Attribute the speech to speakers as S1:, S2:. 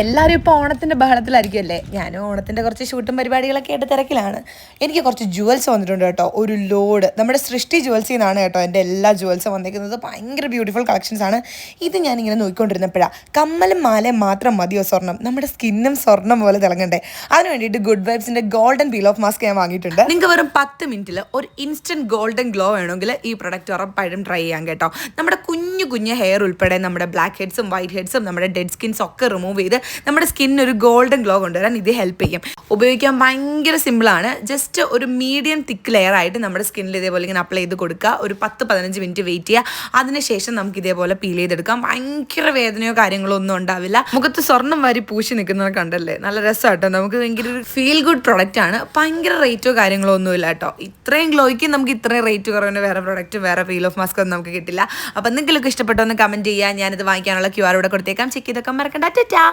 S1: എല്ലാവരും ഇപ്പോൾ ഓണത്തിന്റെ ബഹളത്തിലായിരിക്കുമല്ലേ ഞാനും ഓണത്തിന്റെ കുറച്ച് ഷൂട്ടും പരിപാടികളൊക്കെ ആയിട്ട് തിരക്കിലാണ്. എനിക്ക് കുറച്ച് ജുവൽസ് വന്നിട്ടുണ്ട് കേട്ടോ. ഒരു ലോഡ്. നമ്മുടെ സൃഷ്ടി ജുവൽസിൽ നിന്നാണ് കേട്ടോ എന്റെ എല്ലാ ജുവൽസും വന്നിരിക്കുന്നത്. ഭയങ്കര ബ്യൂട്ടിഫുൾ കളക്ഷൻസ് ആണ്. ഇത് ഞാനിങ്ങനെ നോക്കിക്കൊണ്ടിരുന്നപ്പോഴാണ് കമ്മലും മാലയും മാത്രം മതിയോ സ്വർണം? നമ്മുടെ സ്കിന്നും സ്വർണം പോലെ തിളങ്ങണ്ടേ. അതിന് വേണ്ടിയിട്ട് ഗുഡ് വൈബ്സിന്റെ ഗോൾഡൻ പീൽ ഓഫ് മാസ്ക് ഞാൻ വാങ്ങിയിട്ടുണ്ട്. നിങ്ങൾക്ക് വെറും പത്ത് മിനിറ്റിൽ ഒരു ഇൻസ്റ്റന്റ് ഗോൾഡൻ ഗ്ലോ വേണമെങ്കിൽ ഈ പ്രൊഡക്റ്റ് ഉറപ്പായിട്ടും ട്രൈ ചെയ്യാം കേട്ടോ. നമ്മുടെ കുഞ്ഞു കുഞ്ഞു ഹെയർ ഉൾപ്പെടെ നമ്മുടെ ബ്ലാക്ക് ഹെഡ്സും വൈറ്റ് ഹെഡ്സും നമ്മുടെ ഡെഡ് സ്കിൻസ് ഒക്കെ റിമൂവ് ചെയ്ത് നമ്മുടെ സ്കിന്നിന് ഒരു ഗോൾഡൻ ഗ്ലോ കൊണ്ടുവരാൻ ഇത് ഹെൽപ്പ് ചെയ്യും. ഉപയോഗിക്കാൻ ഭയങ്കര സിമ്പിളാണ് ജസ്റ്റ് ഒരു മീഡിയം തിക്ക് ലെയർ ആയിട്ട് നമ്മുടെ സ്കിന്നിൽ ഇതേപോലെ ഇങ്ങനെ അപ്ലൈ ചെയ്ത് കൊടുക്കുക. ഒരു പത്ത് പതിനഞ്ച് മിനിറ്റ് വെയിറ്റ് ചെയ്യുക. അതിനുശേഷം നമുക്ക് ഇതേപോലെ പീൽ ചെയ്തെടുക്കാം. ഭയങ്കര വേദനയോ കാര്യങ്ങളോ ഒന്നും ഉണ്ടാവില്ല. മുഖത്ത് സ്വർണം വാരി പൂശി നിൽക്കുന്നത് കണ്ടല്ലേ? നല്ല രസമാട്ടോ. നമുക്ക് ഭയങ്കര ഒരു ഫീൽ ഗുഡ് പ്രൊഡക്റ്റ് ആണ്. ഭയങ്കര റേറ്റോ കാര്യങ്ങളോ ഒന്നുമില്ല കേട്ടോ. ഇത്രയും ഗ്ലോയ്ക്ക് നമുക്ക് ഇത്രയും റേറ്റ് കുറവിന് വേറെ പ്രൊഡക്റ്റ് വേറെ ഫീൽ ഓഫ് മാസ്ക് ഒന്നും നമുക്ക് കിട്ടില്ല. അപ്പോൾ എന്തെങ്കിലുമൊക്കെ ഇഷ്ടപ്പെട്ടോ ഒന്ന് കമന്റ് ചെയ്യുക ഞാനിത് വാങ്ങിക്കാനുള്ള ക്യു ആർ ഇവിടെ കൊടുത്തേക്കാം. ചെക്ക് ചെയ്തൊക്കെ മറക്കണ്ട. ടാ